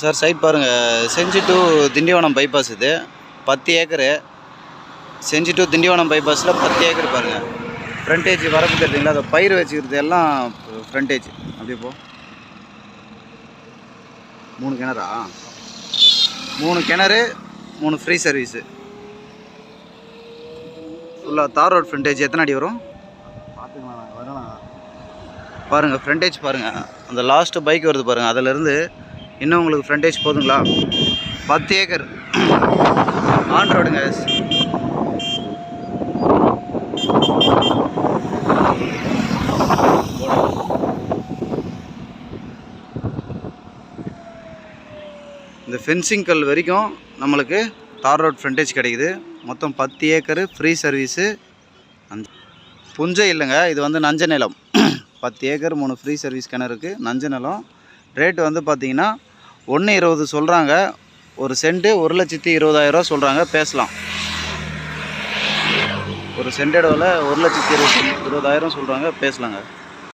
Sir side பாருங்கள் செஞ்சி to Tindivanam bypass இது. பத்து ஏக்கரு. செஞ்சி டு திண்டிவனம் பைபாஸில் பத்து ஏக்கர் பாருங்கள் ஃப்ரண்டேஜ் வரப்பு தெரியுங்களா அதை பயிர் வச்சுக்கிறது எல்லாம் ஃப்ரண்டேஜ் அப்படியே போ. மூணு கிணறா? மூணு கிணறு மூணு ஃப்ரீ சர்வீஸு ஃபுல்லாக தார் ரோட் ஃப்ரண்டேஜ் எத்தனை அடி வரும்? பார்த்துக்கலாம் வரலாம் பாருங்கள் ஃப்ரண்டேஜ் பாருங்கள் அந்த லாஸ்ட்டு பைக் வருது பாருங்கள் அதிலிருந்து இன்னும் உங்களுக்கு ஃப்ரண்டேஜ் போதுங்களா? பத்து ஏக்கர். ஆன் ரோடுங்க இந்த ஃபென்சிங் கல் வரைக்கும் நம்மளுக்கு தார் ரோட் ஃப்ரண்டேஜ் கிடைக்குது. மொத்தம் பத்து ஏக்கரு ஃப்ரீ சர்வீஸு அந்த புஞ்சை இல்லைங்க இது வந்து நஞ்ச நிலம். பத்து ஏக்கர் மூணு ஃப்ரீ சர்வீஸ் கிணறுக்கு நஞ்ச நிலம். ரேட்டு வந்து பார்த்திங்கன்னா ஒன்று இருபது சொல்கிறாங்க ஒரு சென்ட்டு ஒரு லட்சத்தி இருபதாயிரரூவா சொல்கிறாங்க பேசலாம். ஒரு சென்டோட விலை ஒரு லட்சத்தி இருபத்தி இருபதாயிரம் சொல்கிறாங்க பேசலாங்க.